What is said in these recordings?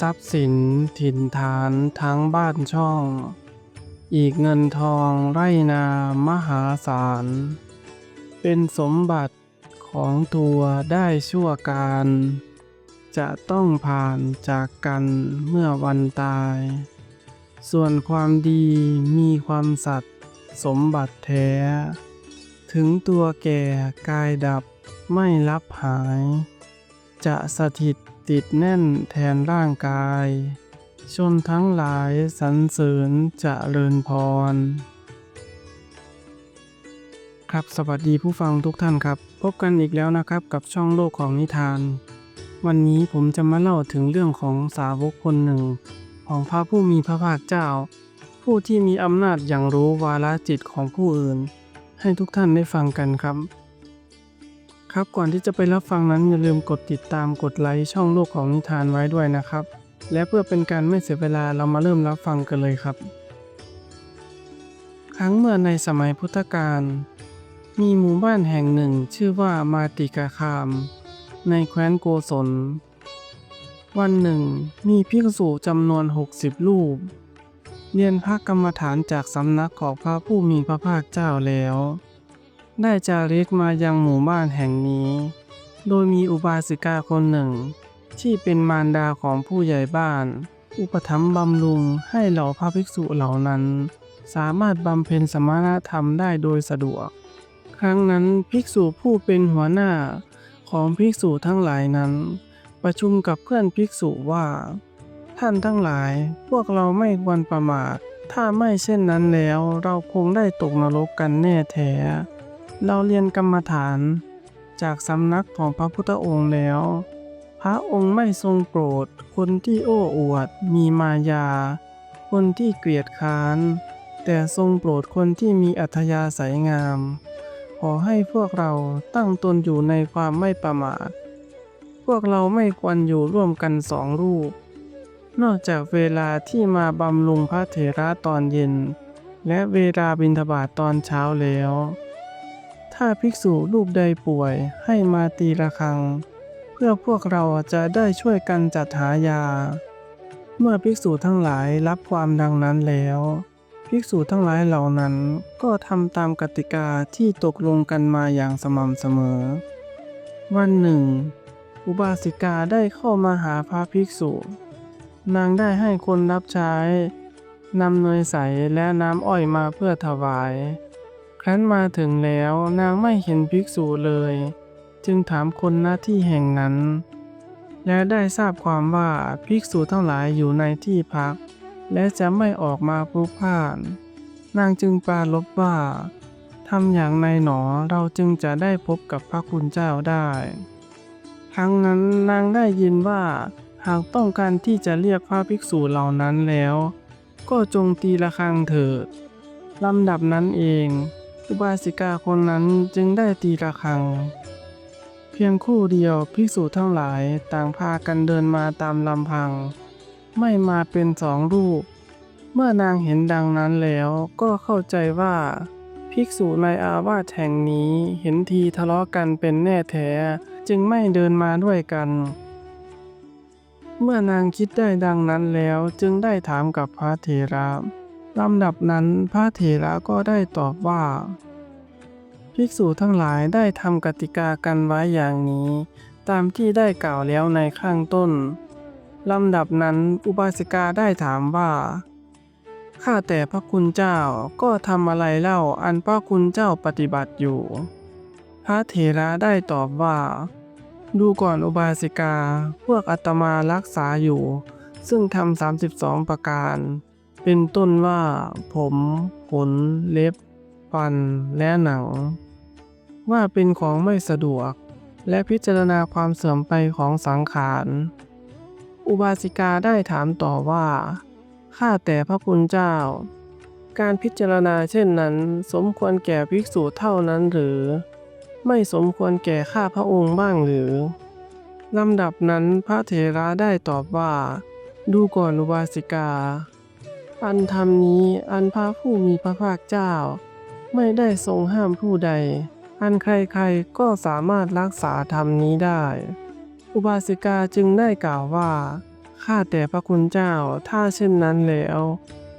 ทรัพย์สินถิ่นฐานทั้งบ้านช่อง อีกเงินทองไร่นามหาศาล เป็นสมบัติของตัวได้ชั่วการ จะต้องผ่านจากกันเมื่อวันตาย ส่วนความดีมีความสัตย์สมบัติแท้ ถึงตัวแก่กายดับไม่รับหาย จะสถิต ติดแน่นแทนร่างกาย ชนทั้งหลายสรรเสริญจะเริญพร ครับสวัสดีผู้ฟังทุกท่านครับ พบกันอีกแล้วนะครับกับช่องโลกของนิทาน วันนี้ผมจะมาเล่าถึงเรื่องของสาวกคนหนึ่ง ของพระผู้มีพระภาคเจ้า ผู้ที่มีอำนาจอย่างรู้วาระจิตของผู้อื่น ให้ทุกท่านได้ฟังกันครับ ครับ ก่อนที่จะไปรับฟังนั้นอย่าลืมกดติดตามกดไลค์ช่องโลกของนิทานไว้ด้วยนะครับ และเพื่อเป็นการไม่เสียเวลาเรามาเริ่มรับฟังกันเลยครับ ครั้งเมื่อในสมัยพุทธกาลมีหมู่บ้านแห่งหนึ่งชื่อว่ามาติกาคาม ในแคว้นโกศล วันหนึ่ง มีภิกษุจำนวน 60 รูป เรียนพระกรรมฐานจากสำนักของพระผู้มีพระภาคเจ้าแล้ว ได้จาริกมายังหมู่บ้านแห่งนี้ โดยมีอุบาสิกาคนหนึ่ง ที่เป็นมารดาของผู้ใหญ่บ้าน อุปถัมภ์บำรุงให้เหล่าพระภิกษุเหล่านั้น สามารถบำเพ็ญสมณธรรมได้โดยสะดวก ครั้งนั้นภิกษุผู้เป็นหัวหน้าของภิกษุทั้งหลายนั้น ประชุมกับเพื่อนภิกษุว่า ท่านทั้งหลายพวกเราไม่ควรประมาท ถ้าไม่เช่นนั้นแล้วเราคงได้ตกนรกกันแน่แท้ เราเรียนกรรมฐานจากสำนักของพระพุทธองค์แล้ว พระองค์ไม่ทรงโปรดคนที่โอ้อวด มีมายา คนที่เกลียดค้าน แต่ทรงโปรดคนที่มีอัธยาศัยงาม ขอให้พวกเราตั้งตนอยู่ในความไม่ประมาท พวกเราไม่ควรอยู่ร่วมกันสองรูป นอกจากเวลาที่มาบำรุงพระเถระตอนเย็น และเวลาบิณฑบาตตอนเช้าแล้ว ถ้าภิกษุรูปใดป่วยให้มาตีระฆัง เพื่อพวกเราจะได้ช่วยกันจัดหายา เมื่อภิกษุทั้งหลายรับความดังนั้นแล้ว ภิกษุทั้งหลายเหล่านั้นก็ทำตามกติกาที่ตกลงกันมาอย่างสม่ำเสมอ วันหนึ่ง อุบาสิกาได้เข้ามาหาพระภิกษุ นางได้ให้คนรับใช้นำเนยใสและน้ำอ้อยมาเพื่อถวาย ครั้นมาถึงแล้วนางไม่เห็นภิกษุเลย จึงถามคนหน้าที่แห่งนั้น และได้ทราบความว่าภิกษุทั้งหลายอยู่ในที่พัก และจะไม่ออกมาพลุกพล่าน นางจึงปรารบว่าทำอย่างในหนอเราจึงจะได้พบกับพระคุณเจ้าได้ ครั้งนั้นนางได้ยินว่าหากต้องการที่จะเรียกพระภิกษุเหล่านั้นแล้ว ก็จงตีระฆังเถิดลำดับนั้นเอง อุบาสิกาคนนั้นจึงได้ตีระฆัง เพียงคู่เดียวภิกษุทั้งหลายต่างพากันเดินมาตามลำพัง ไม่มาเป็นสองรูป เมื่อนางเห็นดังนั้นแล้วก็เข้าใจว่า ภิกษุในอาวาสแห่งนี้เห็นทีทะเลาะกันเป็นแน่แท้จึงไม่เดินมาด้วยกัน เมื่อนางคิดได้ดังนั้นแล้วจึงได้ถามกับพระเถระ ลำดับนั้นพระเถระก็ได้ตอบว่า ภิกษุทั้งหลายได้ทำกติกากันไว้อย่างนี้ ตามที่ได้กล่าวแล้วในข้างต้นลำดับนั้นอุบาสิกาได้ถามว่า ข้าแต่พระคุณเจ้าก็ทำอะไรเล่าอันพระคุณเจ้าปฏิบัติอยู่ พระเถระได้ตอบว่า ดูก่อนอุบาสิกาพวกอาตมารักษาอยู่ ซึ่งทำสามสิบสองประการ เป็นต้นว่าผมขนเล็บ ฟันและหนัง ว่าเป็นของไม่สะดวก และพิจารณาความเสื่อมไปของสังขารอุบาสิกาได้ถามต่อว่าข้าแต่พระคุณเจ้า การพิจารณาเช่นนั้น สมควรแก่ภิกษุเท่านั้นหรือ ไม่สมควรแก่ข้าพระองค์บ้างหรือลำดับนั้นพระเถระได้ตอบว่า ดูก่อนอุบาสิกา อันธรรมนี้อันพระผู้มีพระภาคเจ้า ไม่ได้ทรงห้ามผู้ใด อันใครๆก็สามารถรักษาธรรมนี้ได้ อุบาสิกาจึงได้กล่าวว่า ข้าแต่พระคุณเจ้าถ้าเช่นนั้นแล้ว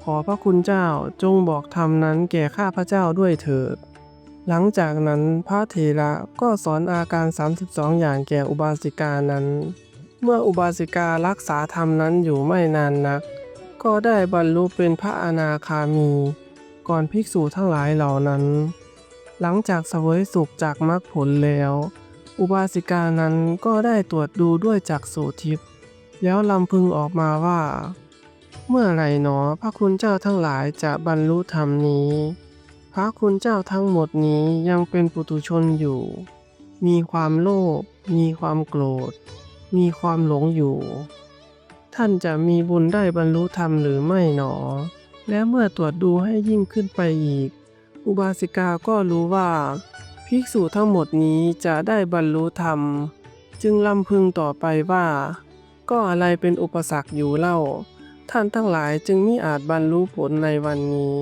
ขอพระคุณเจ้าจงบอกธรรมนั้นแก่ข้าพระเจ้าด้วยเถิด หลังจากนั้นพระเถระก็สอนอาการ 32 อย่างแก่อุบาสิกานั้น เมื่ออุบาสิการักษาธรรมนั้นอยู่ไม่นานนัก ก็ได้บรรลุเป็นพระอนาคามี ก่อนภิกษุทั้งหลายเหล่านั้น หลังจากเสวยสุขจากมรรคผลแล้ว อุบาสิกานั้นก็ได้ตรวจดูด้วยจักษุทิพย์แล้วลำพึงออกมาว่า เมื่อไรหนอพระคุณเจ้าทั้งหลายจะบรรลุธรรมนี้ พระคุณเจ้าทั้งหมดนี้ยังเป็นปุถุชนอยู่ มีความโลภมีความโกรธ มีความหลงอยู่ ท่านจะมีบุญได้บรรลุธรรมหรือไม่หนอ และเมื่อตรวจดูให้ยิ่งขึ้นไปอีก อุบาสิกาก็รู้ว่า ภิกษุทั้งหมดนี้จะได้บรรลุธรรม จึงลำพึงต่อไปว่า ก็อะไรเป็นอุปสรรคอยู่เล่า ท่านทั้งหลายจึงมิอาจบรรลุผลในวันนี้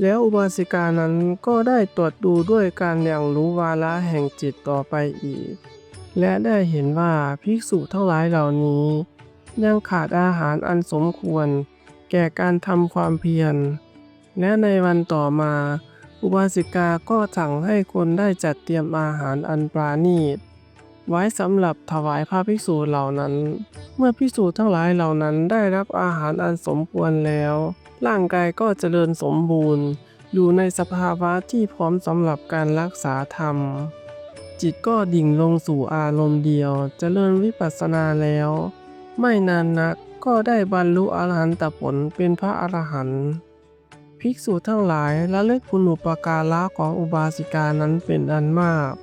แล้วอุบาสิกานั้นก็ได้ตรวจดูด้วยการอย่างรู้วาระแห่งจิตต่อไปอีก และได้เห็นว่าภิกษุทั้งหลายเหล่านี้ ยังขาดอาหารอันสมควร แก่การทำความเพียร และในวันต่อมา อุบาสิกาก็สั่งให้คนได้จัดเตรียมอาหารอันปราณีต ไว้สำหรับถวายพระภิกษุเหล่านั้น เมื่อภิกษุทั้งหลายเหล่านั้นได้รับอาหารอันสมควรแล้ว ร่างกายก็เจริญสมบูรณ์ อยู่ในสภาวะที่พร้อมสำหรับการรักษาธรรม จิตก็ดิ่งลงสู่อารมณ์เดียวจเจริญวิปัสสนาแล้ว ไม่นานนักก็ได้บรรลุอรหันตผลเป็นพระอรหันต์ภิกษุทั้งหลายละเลึกคุณอุปการะของอุบาสิกานั้นเป็นอันมาก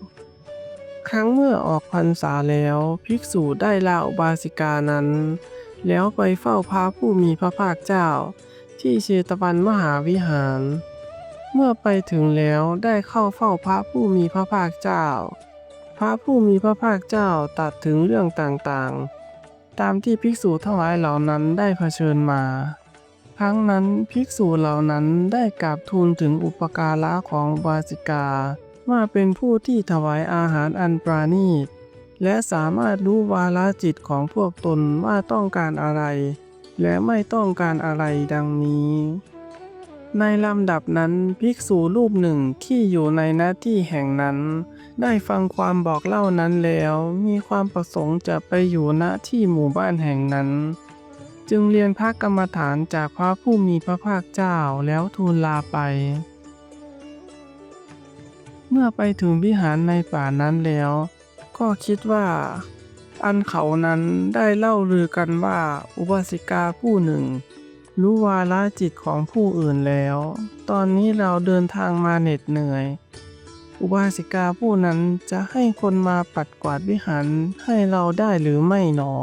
ครั้งเมื่อออกพรรษาแล้วภิกษุได้ลาอุบาสิกานั้น แล้วไปเฝ้าพระผู้มีพระภาคเจ้า ที่เชตวันมหาวิหาร เมื่อไปถึงแล้วได้เข้าเฝ้าพระผู้มีพระภาคเจ้า พระผู้มีพระภาคเจ้าตรัดถึงเรื่องต่างๆ ตามที่ภิกษุทั้งหลายเหล่านั้นได้เผชิญมาครั้งนั้นภิกษุเหล่านั้นได้กราบทูลถึงอุปการะของบาสิกา ว่าเป็นผู้ที่ถวายอาหารอันปราณีต และสามารถรู้วาลจิตของพวกตนว่าต้องการอะไร และไม่ต้องการอะไรดังนี้ ในลำดับนั้นภิกษุรูปหนึ่งที่อยู่ในหน้าที่แห่งนั้น ได้ฟังความบอกเล่านั้นแล้ว มีความประสงค์จะไปอยู่ณที่หมู่บ้านแห่งนั้น จึงเรียนพระกรรมฐานจากพระผู้มีพระภาคเจ้าแล้วทูลลาไป เมื่อไปถึงวิหารในป่านั้นแล้ว ก็คิดว่า อันเขานั้นได้เล่าลือกันว่าอุบาสิกาผู้หนึ่ง รู้วาระจิตของผู้อื่นแล้ว ตอนนี้เราเดินทางมาเหน็ดเหนื่อย อุบาสิกาผู้นั้นจะให้คนมาปัดกวาดวิหารให้เราได้หรือไม่หนอ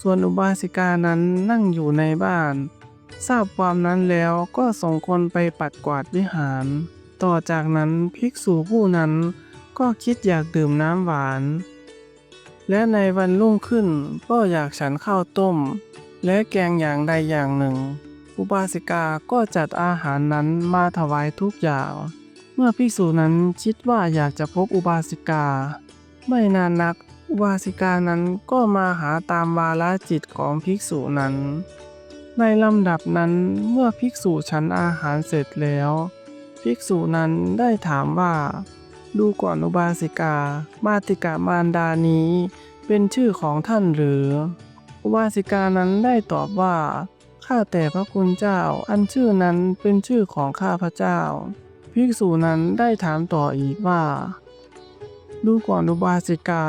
ส่วนอุบาสิกานั้นนั่งอยู่ในบ้าน ทราบความนั้นแล้วก็ส่งคนไปปัดกวาดวิหาร ต่อจากนั้นภิกษุผู้นั้นก็คิดอยากดื่มน้ำหวาน และในวันรุ่งขึ้นก็อยากฉันข้าวต้ม และแกงอย่างใดอย่างหนึ่ง อุบาสิกาก็จัดอาหารนั้นมาถวายทุกอย่าง เมื่อภิกษุนั้นคิดว่าอยากจะพบอุบาสิกา ไม่นานนักอุบาสิกานั้นก็มาหาตามวาลจิตของภิกษุนั้น ในลำดับนั้นเมื่อภิกษุฉันอาหารเสร็จแล้ว ภิกษุนั้นได้ถามว่า ดูก่อนอุบาสิกา มาติกามารดานี้เป็นชื่อของท่านหรือ อุบาสิกานั้นได้ตอบว่า ข้าแต่พระคุณเจ้า อันชื่อนั้นเป็นชื่อของข้าพระเจ้า ภิกษุนั้นได้ถามต่ออีกว่า ดูก่อนอุบาสิกา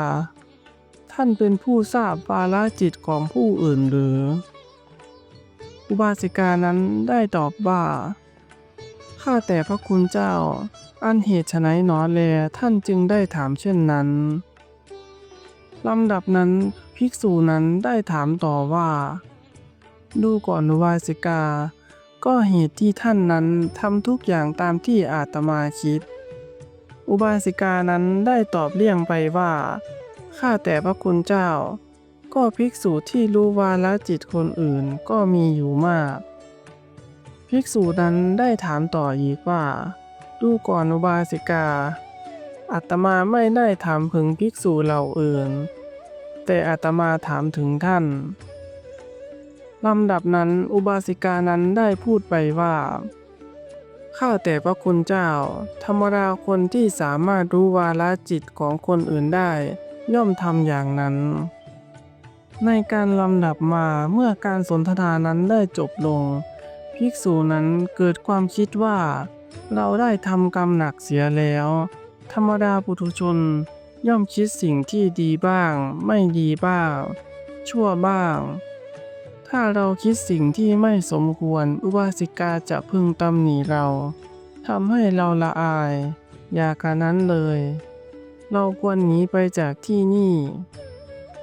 ท่านเป็นผู้ทราบวาระจิตของผู้อื่นหรือ อุบาสิกานั้นได้ตอบว่า ข้าแต่พระคุณเจ้า อันเหตุไฉนหนอแลท่านจึงได้ถามเช่นนั้นลำดับนั้นภิกษุนั้นได้ถามต่อว่า ดูก่อนอุบาสิกา ก็เหตุที่ท่านนั้นทำทุกอย่างตามที่อาตมาคิด อุบาสิกานั้นได้ตอบเลี่ยงไปว่า ข้าแต่พระคุณเจ้า ก็ภิกษุที่รู้วาละจิตคนอื่นก็มีอยู่มาก ภิกษุนั้นได้ถามต่ออีกว่า ดูก่อนอุบาสิกา อาตมาไม่ได้ถามถึงภิกษุเหล่าอื่น แต่อาตมาถามถึงท่าน ลำดับนั้นอุบาสิกานั้นได้พูดไปว่า ข้าแต่พระคุณเจ้า ธรรมดาคนที่สามารถรู้วาลจิตของคนอื่นได้ ย่อมทำอย่างนั้น ในการลำดับมาเมื่อการสนทนานั้นได้จบลง ภิกษุนั้นเกิดความคิดว่า เราได้ทำกรรมหนักเสียแล้ว ธรรมดาปุถุชนย่อมคิดสิ่งที่ดีบ้าง ไม่ดีบ้าง ชั่วบ้าง ถ้าเราคิดสิ่งที่ไม่สมควร อุบาสิกาจะพึงตำหนิเราทำให้เราละอาย อย่าการนั้นเลย เราควรหนีไปจากที่นี่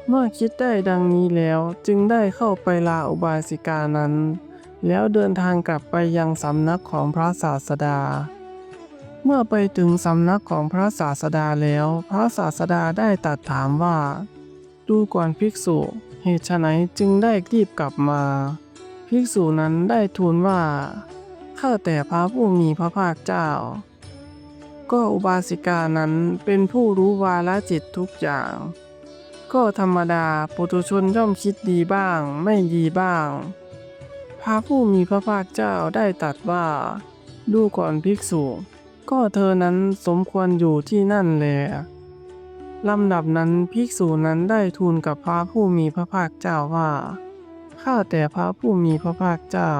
เมื่อคิดได้ดังนี้แล้วจึงได้เข้าไปลาอุบาสิกานั้น แล้วเดินทางกลับไปยังสำนักของพระศาสดา เมื่อไปถึงสำนักของพระศาสดาแล้ว พระศาสดาได้ตรัสถามว่า ดูก่อนภิกษุ เหตุไฉนจึงได้รีบกลับมา ภิกษุนั้นได้ทูลว่า ข้าแต่พระผู้มีพระภาคเจ้า ก็อุบาสิกานั้นเป็นผู้รู้วาลจิตทุกอย่าง ก็ธรรมดาปุถุชนย่อมคิดดีบ้างไม่ดีบ้าง พระผู้มีพระภาคเจ้าได้ตรัสว่า ดูก่อนภิกษุ ก็เธอนั้นสมควรอยู่ที่นั่นแหละ ลำดับนั้นภิกษุนั้นได้ทูลกับพระผู้มีพระภาคเจ้าว่า ข้าแต่พระผู้มีพระภาคเจ้า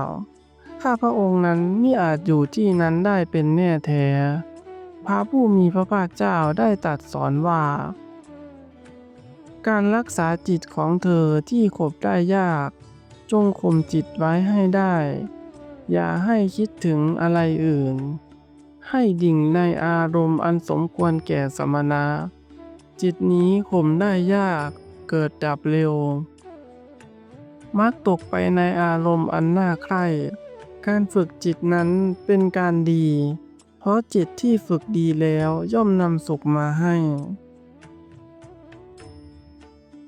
ข้าพระองค์นั้นมิอาจอยู่ที่นั้นได้เป็นแน่แท้ พระผู้มีพระภาคเจ้าได้ตรัสสอนว่า การรักษาจิตของเธอที่ขบได้ยาก จงข่มจิตไว้ให้ได้ อย่าให้คิดถึงอะไรอื่น ให้ดิ่งในอารมณ์อันสมควรแก่สมณะ จิตนี้ข่มได้ยากเกิดดับเร็ว มักตกไปในอารมณ์อันน่าใคร่ การฝึกจิตนั้นเป็นการดี เพราะจิตที่ฝึกดีแล้วย่อมนำสุขมาให้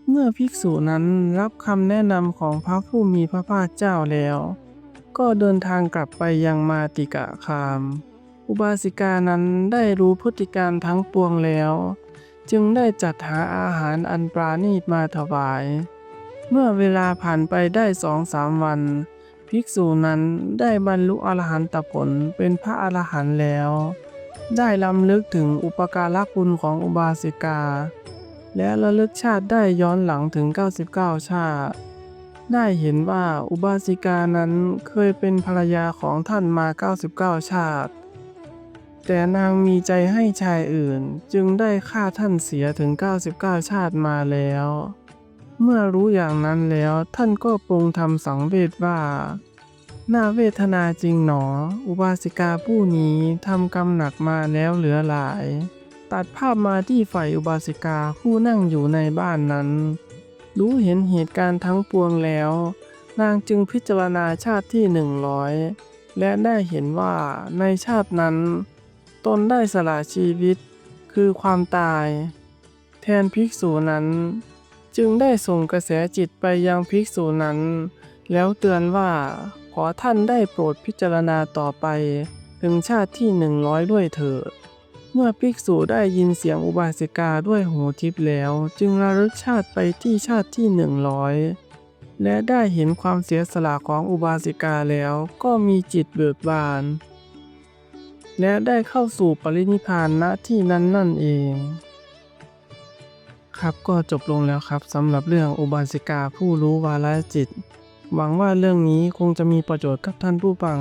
เมื่อภิกษุนั้นรับคำแนะนำของพระผู้มีพระภาคเจ้าแล้ว ก็เดินทางกลับไปยังมาติกะคาม อุบาสิกานั้นได้รู้พฤติการทั้งปวงแล้ว จึงได้จัดหาอาหารอันปราณีตมาถวาย เมื่อเวลาผ่านไปได้สองสามวัน ภิกษุนั้นได้บรรลุอรหันตผลเป็นพระอรหันต์แล้ว ได้ลำลึกถึงอุปการะคุณของอุบาสิกา และระลึกชาติได้ย้อนหลังถึง 99 ชาติ ได้เห็นว่าอุบาสิกานั้นเคยเป็นภรรยาของท่านมา 99 ชาติ แต่นางมีใจให้ชายอื่น จึงได้ฆ่าท่านเสียถึง 99 ชาติมาแล้ว เมื่อรู้อย่างนั้นแล้วท่านก็ปรงทำสังเวชว่าน่าเวทนาจริงหนอ อุบาสิกาผู้นี้ทำกรรมหนักมาแล้วเหลือหลาย ตัดภาพมาที่ฝ่ายอุบาสิกาผู้นั่งอยู่ในบ้านนั้น รู้เห็นเหตุการณ์ทั้งปวงแล้ว นางจึงพิจารณาชาติที่หนึ่งร้อยและได้เห็นว่าในชาตินั้น ตนได้สละชีวิต คือความตาย แทนภิกษุนั้น จึงได้ส่งกระแสจิตไปยังภิกษุนั้น แล้วเตือนว่าขอท่านได้โปรดพิจารณาต่อไป ถึงชาติที่หนึ่งร้อยด้วยเถิดเมื่อภิกษุได้ยินเสียงอุบาสิกาด้วยหูทิพย์แล้ว จึงระลึกชาติไปที่ชาติที่หนึ่งร้อยและได้เห็นความเสียสละของอุบาสิกาแล้วก็มีจิตเบิกบาน และได้เข้าสู่ปรินิพานณที่นั้นนั่นเอง ครับก็จบลงแล้วครับสำหรับเรื่องอุบาสิกาผู้รู้วาลจิต หวังว่าเรื่องนี้คงจะมีประโยชน์กับท่านผู้ฟัง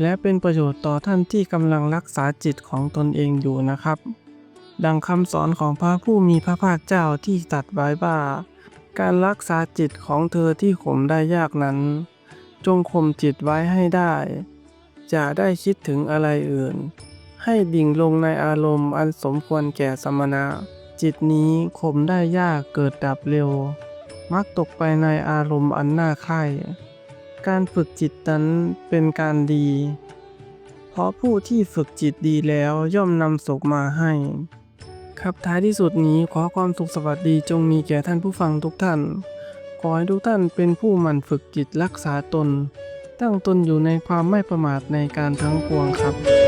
และเป็นประโยชน์ต่อท่านที่กำลังรักษาจิตของตนเองอยู่นะครับ ดังคำสอนของพระผู้มีพระภาคเจ้าที่ตัดไว้ว่าการรักษาจิตของเธอที่ข่มได้ยากนั้น จงข่มจิตไว้ให้ได้ จะได้คิดถึงอะไรอื่น ให้ดิ่งลงในอารมณ์อันสมควรแก่สมณะ จิตนี้ข่มได้ยากเกิดดับเร็ว มักตกไปในอารมณ์อันน่าใคร่การฝึกจิตนั้นเป็นการดี เพราะผู้ที่ฝึกจิตดีแล้วย่อมนำสุขมาให้ ครับท้ายที่สุดนี้ขอความสุขสวัสดีจงมีแก่ท่านผู้ฟังทุกท่าน ขอให้ทุกท่านเป็นผู้หมั่นฝึกจิตรักษาตน ตั้งตนอยู่ในความไม่ประมาทในการทั้งปวงครับ